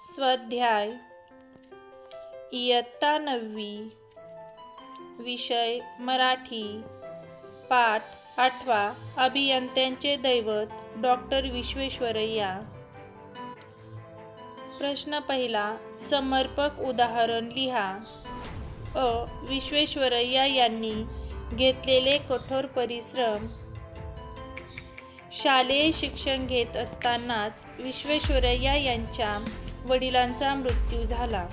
स्वाध्याय. इयत्ता नववी. विषय मराठी. पाठ आठवा. अभियंत्यांचे दैवत डॉक्टर विश्वेश्वरय्या. प्रश्न पहिला. समर्पक उदाहरण लिहा. अ. विश्वेश्वरय्या यांनी घेतलेले कठोर परिश्रम. शालेय शिक्षण घेत असतानाच विश्वेश्वरय्या यांच्या वडिलांचा मृत्यू झाला.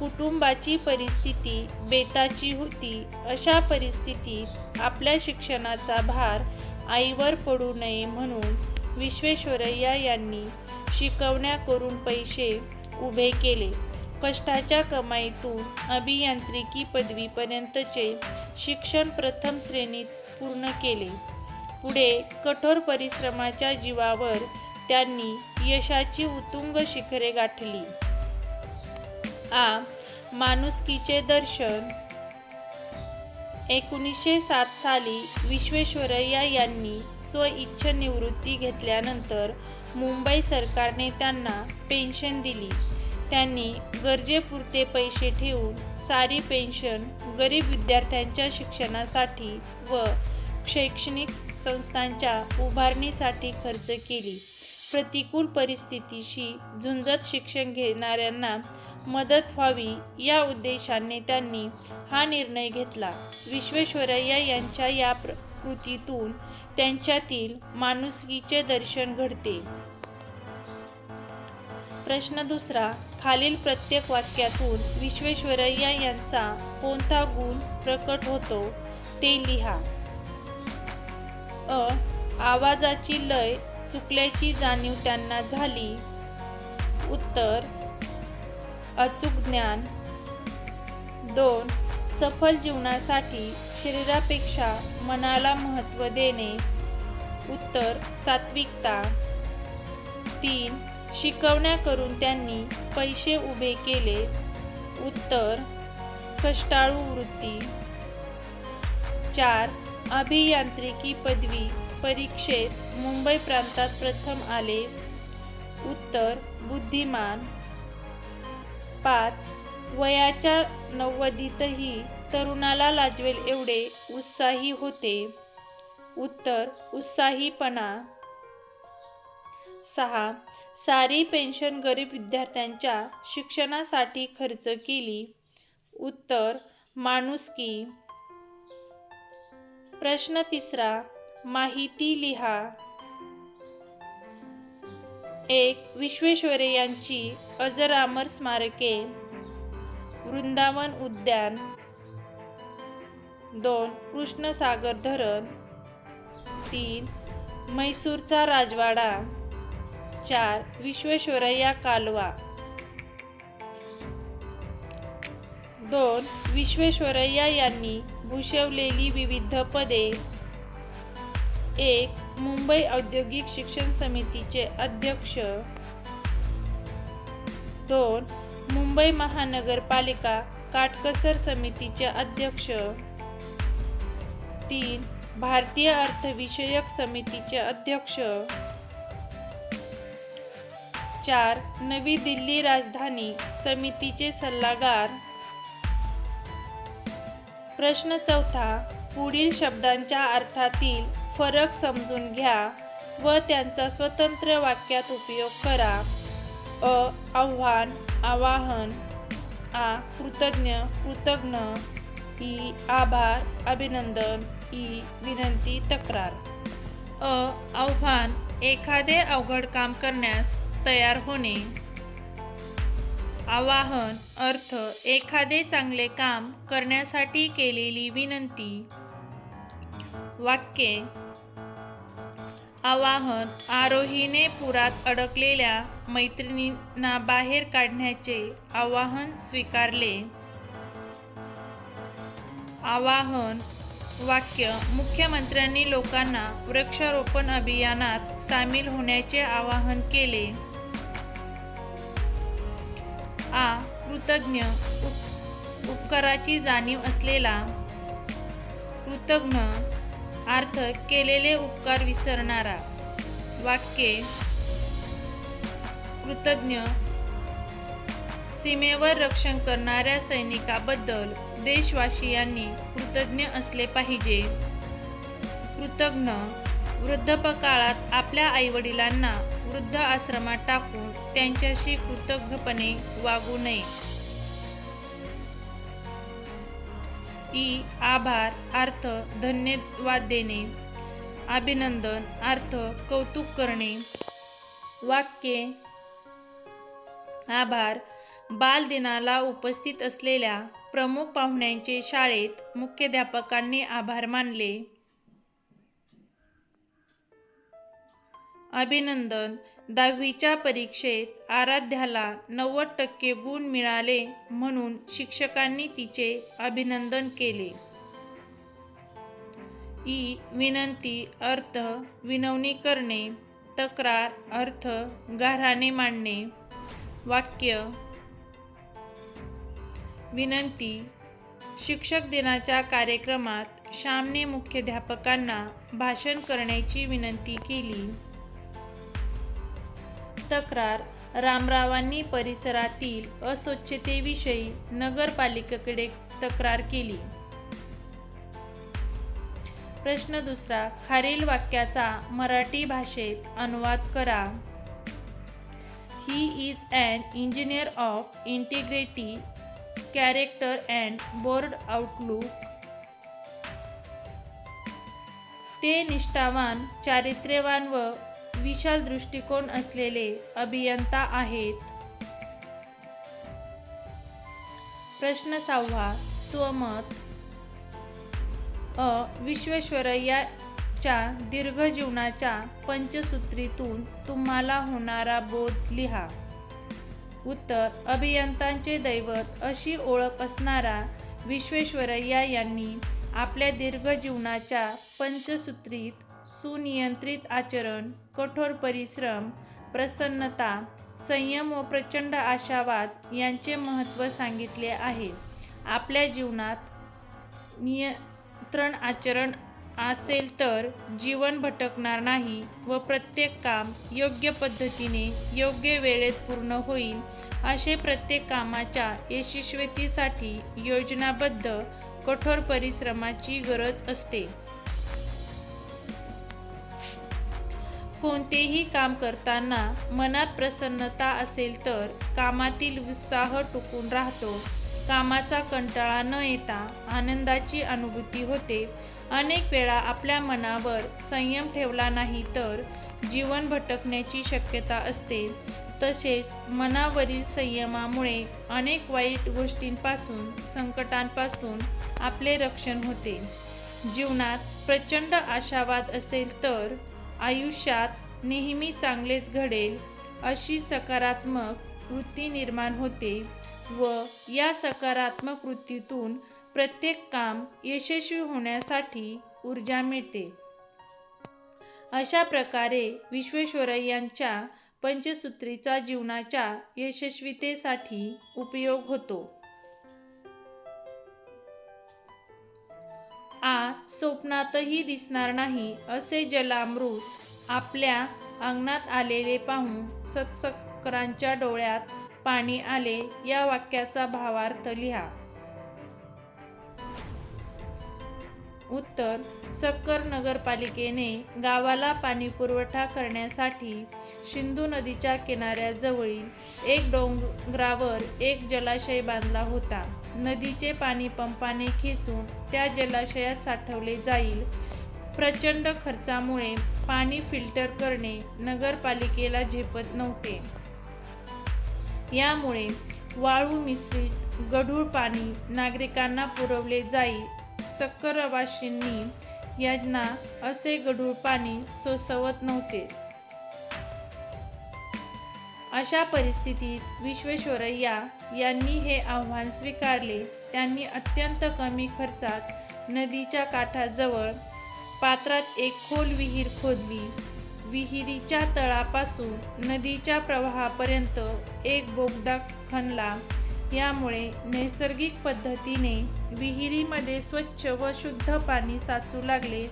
कुटुंबाची परिस्थिती बेताची होती. अशा परिस्थितीत आपल्या शिक्षणाचा भार आईवर पडू नये म्हणून विश्वेश्वरय्या यांनी शिकवण्या करून पैसे उभे केले. कष्टाच्या कमाईतून अभियांत्रिकी पदवीपर्यंतचे शिक्षण प्रथम श्रेणीत पूर्ण केले. पुढे कठोर परिश्रमाच्या जीवावर त्यांनी यशाची उतुंग शिखरे गाठली. आ. माणुसकीचे दर्शन. एकोणीसशे सात साली विश्वेश्वरय्या यांनी स्वइच्छ निवृत्ती घेतल्यानंतर मुंबई सरकारने त्यांना पेन्शन दिली. त्यांनी गरजेपुरते पैसे ठेवून सारी पेन्शन गरीब विद्यार्थ्यांच्या शिक्षणासाठी व शैक्षणिक संस्थांच्या उभारणीसाठी खर्च केली. प्रतिकूल परिस्थितीशी झुंजत शिक्षण घेणाऱ्यांना मदत व्हावी या उद्देशाने त्यांनी हा निर्णय घेतला. विश्वेश्वरय्या यांच्या या कृतीतून त्यांच्यातील माणुसकीचे दर्शन घडते. प्रश्न दुसरा खालील प्रत्येक वाक्यातून विश्वेश्वरय्या यांचा कोणता गुण प्रकट होतो ते लिहा. अ आवाजाची लय चुकल्याची जाणीव त्यांना झाली. उत्तर अचूक ज्ञान. दोन सफल जीवनासाठी शरीरापेक्षा मनाला महत्त्व देणे. उत्तर सात्विकता. तीन शिकवण्या करून त्यांनी पैसे उभे केले. उत्तर कष्टाळू वृत्ती. चार अभियांत्रिकी पदवी. परीक्षेत मुंबई प्रांतात प्रथम आले. उत्तर बुद्धिमान. पाच वयाच्या नव्वदीतही तरुणाला लाजवेल एवढे उत्साही होते. उत्तर उत्साहीपणा. सहा सारी पेन्शन गरीब विद्यार्थ्यांच्या शिक्षणासाठी खर्च केली. उत्तर माणुसकी. प्रश्न तिसरा माहिती लिहा. एक विश्वेश्वरय्यांची अजरामर स्मारके. वृंदावन उद्यान. दोन कृष्णसागर धरण. तीन म्हैसूरचा राजवाडा. चार विश्वेश्वरय्या कालवा. दोन विश्वेश्वरय्या यांनी भूषवलेली विविध पदे. एक मुंबई औद्योगिक शिक्षण समितीचे अध्यक्ष दोन मुंबई महानगरपालिका काटकसर समितीचे अध्यक्ष तीन भारतीय अर्थविषयक समितीचे अध्यक्ष चार नवी दिल्ली राजधानी समितीचे सल्लागार प्रश्न चौथा पुढील शब्दांच्या अर्थातील फरक समजून घ्या व त्यांचा स्वतंत्र वाक्यात उपयोग करा. अ आव्हान आवाहन आ कृतज्ञ कृतज्ञ ई आभार अभिनंदन ई विनंती तक्रार. अ आव्हान एखादे अवघड काम करण्यास तयार होणे. आवाहन अर्थ एखादे चांगले काम करण्यासाठी केलेली विनंती. वाक्ये आवाहन आरोहीने पुरात अडकलेल्या मैत्रिणींना बाहेर काढण्याचे आवाहन स्वीकारले. आवाहन वाक्य मुख्यमंत्र्यांनी लोकांना वृक्षारोपण अभियानात सामील होण्याचे आवाहन केले. आ कृतज्ञ उप उपकाराची जाणीव असलेला कृतज्ञ अर्थ केलेले उपकार विसरणारा. वाक्ये. कृतज्ञ. सीमेवर रक्षण करणाऱ्या सैनिकाबद्दल देशवासियांनी कृतज्ञ असले पाहिजे. कृतज्ञ. वृद्धपकाळात आपल्या आईवडिलांना वृद्ध आश्रमात टाकून त्यांच्याशी कृतज्ञपणे वागू नये. ई आभार अर्थ धन्यवाद देणे अभिनंदन अर्थ कौतुक करणे. वाक्य आभार बालदिनाला उपस्थित असलेल्या प्रमुख पाहुण्यांचे शाळेत मुख्याध्यापकांनी आभार मानले. अभिनंदन. दहावीच्या परीक्षेत आराध्याला नव्वद टक्के गुण मिळाले म्हणून शिक्षकांनी तिचे अभिनंदन केले. ई. विनंती अर्थ विनवणी करणे तक्रार अर्थ गाऱ्हाणे मांडणे. वाक्य. विनंती शिक्षक दिनाच्या कार्यक्रमात श्यामने मुख्याध्यापकांना भाषण करण्याची विनंती केली. तक्रार रामरावांनी परिसरातील अस्वच्छतेविषयी नगरपालिकेकडे तक्रार केली. प्रश्न दुसरा खालील वाक्याचा मराठी भाषेत अनुवाद करा. He is an engineer of integrity character and broad outlook ते निष्ठावान चारित्र्यवान व विशाल दृष्टिकोन असलेले अभियंता आहेत. प्रश्न सहावा स्वमत. अ. विश्वेश्वरय्याच्या दीर्घ जीवनाच्या पंचसूत्रीतून तुम्हाला होणारा बोध लिहा. उत्तर अभियंतांचे दैवत अशी ओळख असणारा विश्वेश्वरय्या यांनी आपल्या दीर्घ जीवनाच्या पंचसूत्रीत सुनियंत्रित आचरण कठोर परिश्रम प्रसन्नता संयम व प्रचंड आशावाद यांचे महत्त्व सांगितले आहे. आपल्या जीवनात नियंत्रण आचरण असेल तर जीवन भटकणार नाही व प्रत्येक काम योग्य पद्धतीने योग्य वेळेत पूर्ण होईल. असे प्रत्येक कामाच्या यशस्वीतीसाठी योजनाबद्ध कठोर परिश्रमाची गरज असते. कोणतेही काम करताना मनात प्रसन्नता असेल तर कामातील उत्साह टुकून राहतो. कामाचा कंटाळा न येता आनंदाची अनुभूती होते. अनेक वेळा आपल्या मनावर संयम ठेवला नाही तर जीवन भटकण्याची शक्यता असते. तसेच मनावरील संयमामुळे अनेक वाईट गोष्टींपासून संकटांपासून आपले रक्षण होते. जीवनात प्रचंड आशावाद असेल तर आयुष्यात नेहमी चांगलेच घडेल अशी सकारात्मक वृत्ती निर्माण होते व या सकारात्मक वृत्तीतून प्रत्येक काम यशस्वी होण्यासाठी ऊर्जा मिळते. अशा प्रकारे विश्वेश्वरय्यांच्या पंचसूत्रीचा जीवनाच्या यशस्वीतेसाठी उपयोग होतो. आ स्वप्नातही दिसणार नाही असे जलामृत आपल्या अंगणात आलेले पाहून सत्सकरांच्या डोळ्यात पाणी आले. या वाक्याचा भावार्थ लिहा. उत्तर सक्कर नगरपालिकेने गावाला पाणी पुरवठा करण्यासाठी सिंधू नदीच्या किनाऱ्याजवळील एक डोंगरावर एक जलाशय बांधला होता. नदीचे पाणी पंपाने खेचून त्या जलाशयात साठवले जाईल. प्रचंड खर्चामुळे पाणी फिल्टर करणे नगरपालिकेला झेपत नव्हते. यामुळे वाळू मिश्रित गढूळ पाणी नागरिकांना पुरवले जाईल सक्करवाशींनी यांना असे गढूळ पाणी सोसवत नव्हते. अशा परिस्थितीत विश्वेश्वरय्या यांनी हे आव्हान स्वीकारले. त्यांनी अत्यंत कमी खर्चात नदीच्या काठाजवळ पात्रात एक खोल विहीर खोदली. विहिरीच्या तळापासून नदीच्या प्रवाहापर्यंत एक बोगदा खणला. यामुळे नैसर्गिक पद्धतीने विहिरीमध्ये स्वच्छ व शुद्ध पाणी साचू लागले.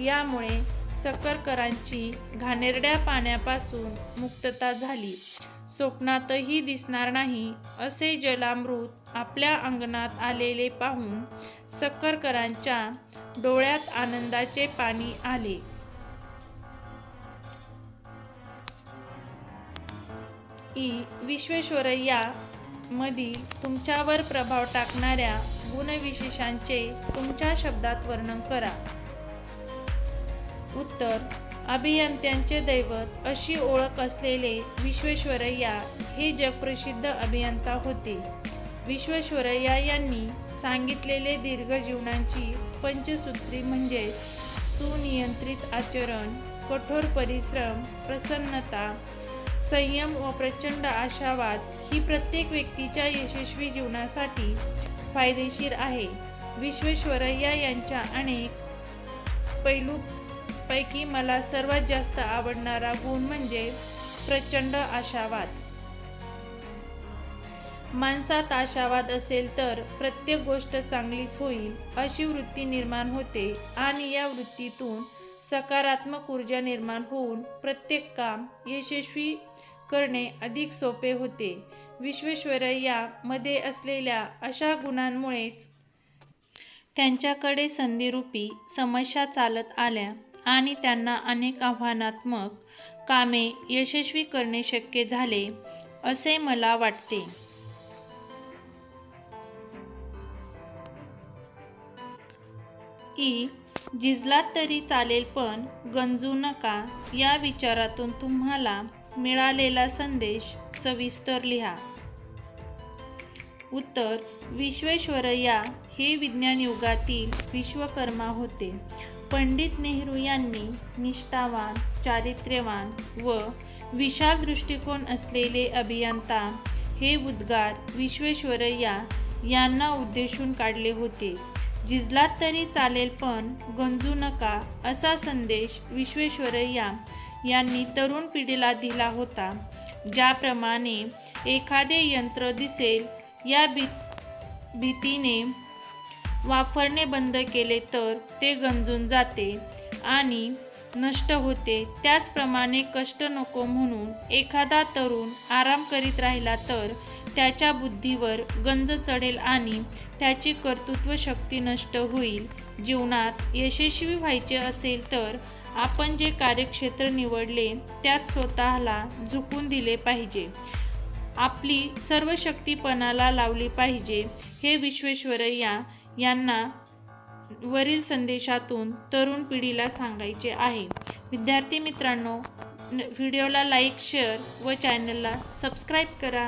यामुळे सकरकरांची घाणेरड्या पाण्यापासून मुक्तता झाली. स्वप्नातही दिसणार नाही असे जलामृत आपल्या अंगणात आलेले पाहून सक्करकरांच्या डोळ्यात आनंदाचे पाणी आले. ई. विश्वेश्वरय्या मधील तुमच्यावर प्रभाव टाकणाऱ्या गुणविशेषांचे तुमच्या शब्दात वर्णन करा. उत्तर अभियंत्यांचे दैवत अशी ओळख असलेले विश्वेश्वरय्या हे जगप्रसिद्ध अभियंता होते. विश्वेश्वरय्या यांनी सांगितलेले दीर्घ जीवनांची पंचसूत्री म्हणजे सुनियंत्रित आचरण कठोर परिश्रम प्रसन्नता संयम व प्रचंड आशावाद ही प्रत्येक व्यक्तीच्या यशस्वी जीवनासाठी फायदेशीर आहे. विश्वेश्वरय्या यांच्या अनेक पैलू पैकी मला सर्वात जास्त आवडणारा गुण म्हणजे प्रचंड आशावाद. माणसात आशावाद असेल तर प्रत्येक गोष्ट चांगलीच होईल अशी वृत्ती निर्माण होते आणि या वृत्तीतून सकारात्मक ऊर्जा निर्माण होऊन प्रत्येक काम यशस्वी करणे अधिक सोपे होते. विश्वेश्वरय्या मध्ये असलेल्या अशा गुणांमुळेच त्यांच्याकडे संधीरूपी समस्या चालत आल्या आणि त्यांना अनेक आव्हानात्मक कामे यशस्वी करणे शक्य झाले असे मला वाटते. ई. झिजलात तरी चालेल पण गंजू नका या विचारातून तुम्हाला मिळालेला संदेश सविस्तर लिहा. उत्तर विश्वेश्वरया हे विज्ञान युगातील विश्वकर्मा होते. पंडित नेहरू यांनी निष्ठावान चारित्र्यवान व विशाल दृष्टिकोन असलेले अभियंता हे उद्गार विश्वेश्वरय्या यांना उद्देशून काढले होते. झिजलात तरी चालेल पण गंजू नका असा संदेश विश्वेश्वरय्या यांनी तरुण पिढीला दिला होता ज्याप्रमाणे एखादे यंत्र दिसेल या भी भीतीने वापरणे बंद केले तर ते गंजून जाते आणि नष्ट होते. त्याचप्रमाणे कष्ट नको म्हणून एखादा तरुण आराम करीत राहिला तर त्याच्या बुद्धीवर गंज चढेल आणि त्याची कर्तृत्व शक्ती नष्ट होईल. जीवनात यशस्वी व्हायचे असेल तर आपण जे कार्यक्षेत्र निवडले त्यात स्वतःला झुकून दिले पाहिजे. आपली सर्व शक्तीपणाला लावली पाहिजे. हे विश्वेश्वरय्या यांना वरील संदेशातून तरुण पिढीला सांगायचे आहे. विद्यार्थी मित्रांनो व्हिडिओला लाईक शेअर व चॅनलला सबस्क्राईब करा.